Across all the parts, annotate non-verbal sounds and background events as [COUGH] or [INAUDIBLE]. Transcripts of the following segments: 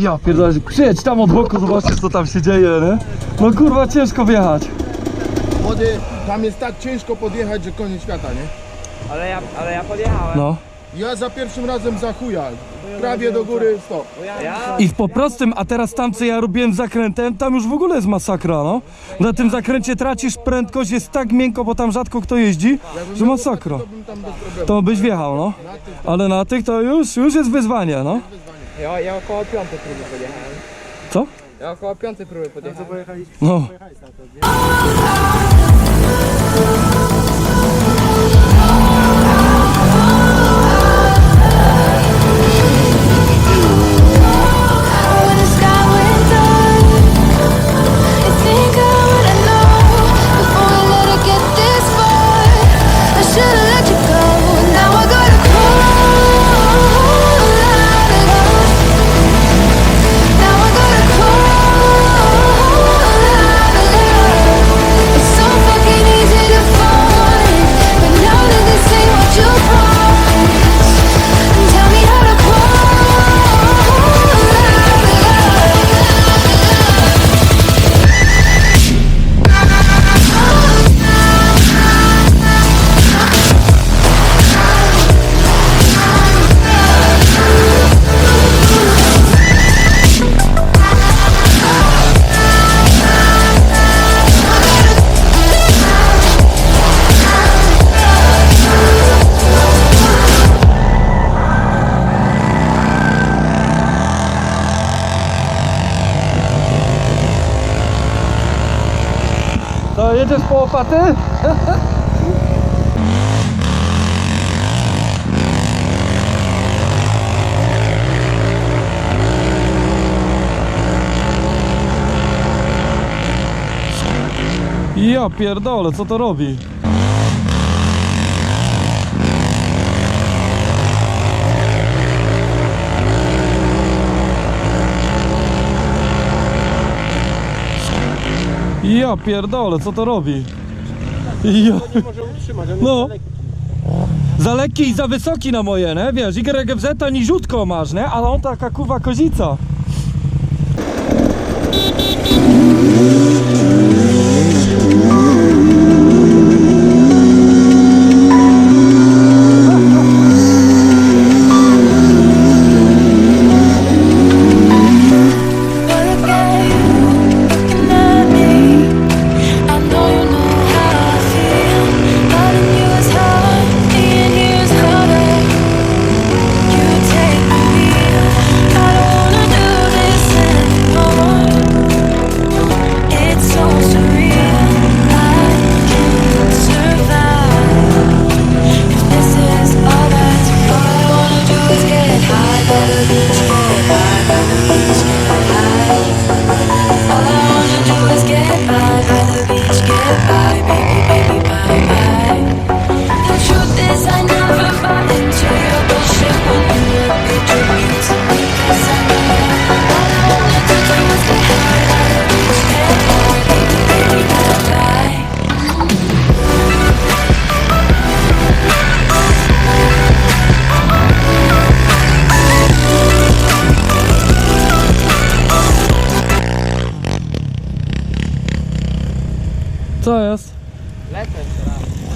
Ja pierdolę, przyjedź tam od boku, zobaczcie co tam się dzieje, nie? No kurwa, ciężko wjechać. Młody, tam jest tak ciężko podjechać, że koniec świata, nie? Ale ja, ale ja podjechałem. No. Ja za pierwszym razem za chuja. Prawie do góry, stop. Ja? I w po prostym, a teraz tam co ja robiłem zakrętem, tam już w ogóle jest masakra, no. Na tym zakręcie tracisz prędkość, jest tak miękko, bo tam rzadko kto jeździ, że masakra. To byś wjechał, no. Ale na tych to już, już jest wyzwanie, no. Ja, ja około piątej próby podjechałem. Co? Ja około piątej próby podjechałem. No. When łopaty? Ja pierdolę, co to robi? Ja pierdolę, co to robi? Ja. No. Za lekki i za wysoki na moje, nie? Wiesz, YFZ to niziutko masz, nie? Ale on taka kurwa kozica.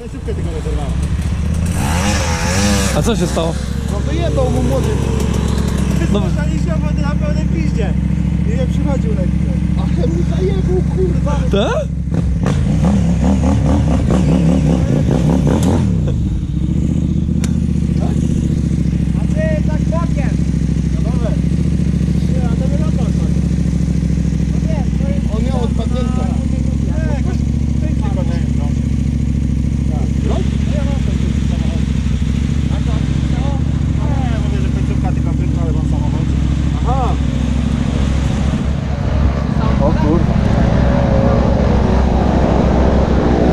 końcówkę tylko rozerwała. A co się stało? No wyjebał mu młody. No, Staliśmy wody na pełnej piździe. I nie przychodził na chwilę. Ale mu zajebał, kurwa. tak? A ty tak bokiem. Nie, a to nie na pas. No nie, to jest... On miał odpadnięte. Nie, jakoś... Tylko nie wiem, no. Tak. No? Ja mam ten samochód. A to... No, Nie, mówię, że końcówka tylko tylko, ale mam samochód. Aha. O kurwa.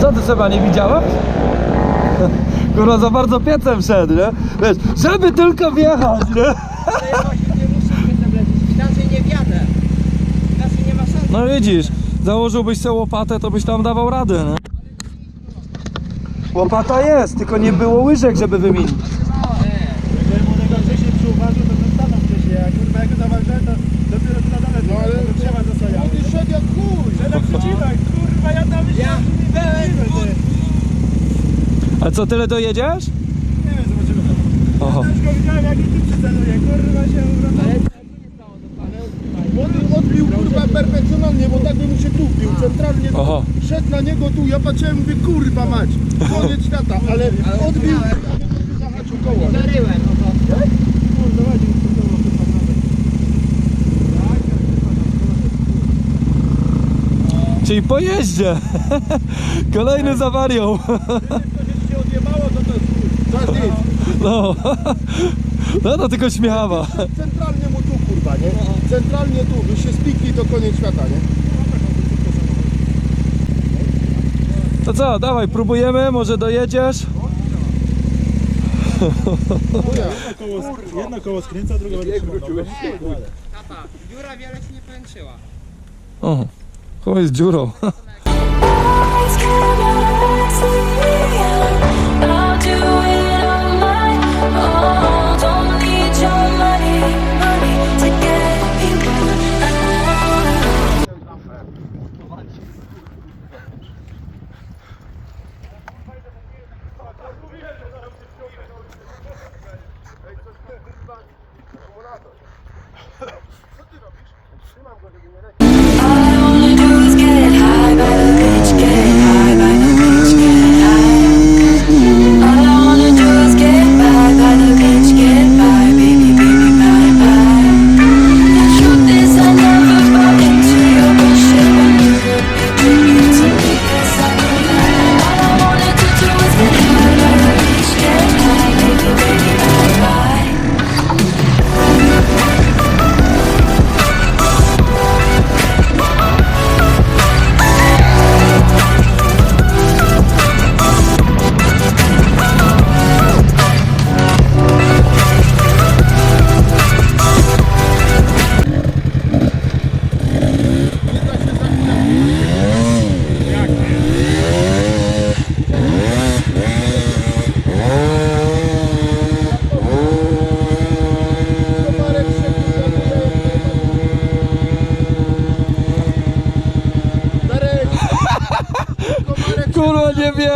Co ty Seba nie widziałeś? [LAUGHS] Kurwa za bardzo piecem szedł, nie? Wiesz, żeby tylko wjechać, nie? [LAUGHS] No widzisz, założyłbyś sobie łopatę, to byś tam dawał radę, nie? Łopata jest, tylko nie było łyżek, żeby wymienić. Jakby młodego wcześniej przyuważył, to bym stanął wcześniej. A kurwa, jak go zawalczyłem, to dopiero tu na dole no, ale drzewa zasłaniały. Ty szedł jak chuj. Szedł jak przeciwek, kurwa, ja tam Ja byłem... A co, tyle dojedziesz? Nie wiem, zobaczymy tam. Oho. Też go widziałem, jak i ty przyceluje, kurwa się Ale urodzał. On odbił kurwa perfekcjonalnie, bo tak by mu się tu wbił, centralnie tu. Oho. Szedł na niego tu, ja patrzyłem, mówię, kurwa mać, koniec świata, ale odbił, zahaczył koło. Zaryłem. no to- Kurwa, ładnie, kurwa, kurwa, nawet. Czyli po jeździe. Kolejny z awarią. No. No to tylko śmiechawa. Centralnie mu tu, kurwa, nie? Centralnie tu, już się spikli, to koniec świata, nie? To co, dawaj, próbujemy, może dojedziesz? Jedno koło skręca, drugie będzie Tata, dziura wiele się nie pęczyła. O, z dziurą. [LAUGHS] [LAUGHS]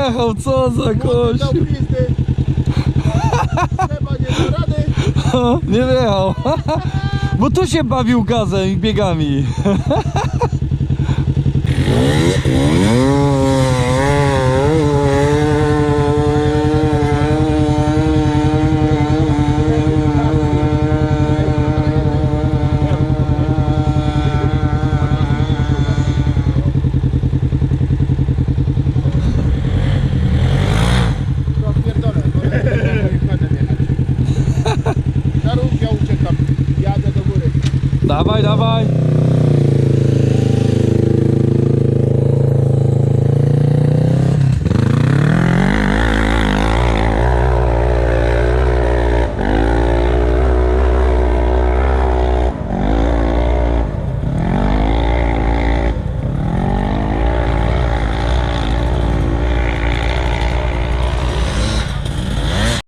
Wjechał, co za kość. dał pizdy. Nie da rady. [LAUGHS] Nie wjechał. [LAUGHS] Bo tu się bawił gazem i biegami.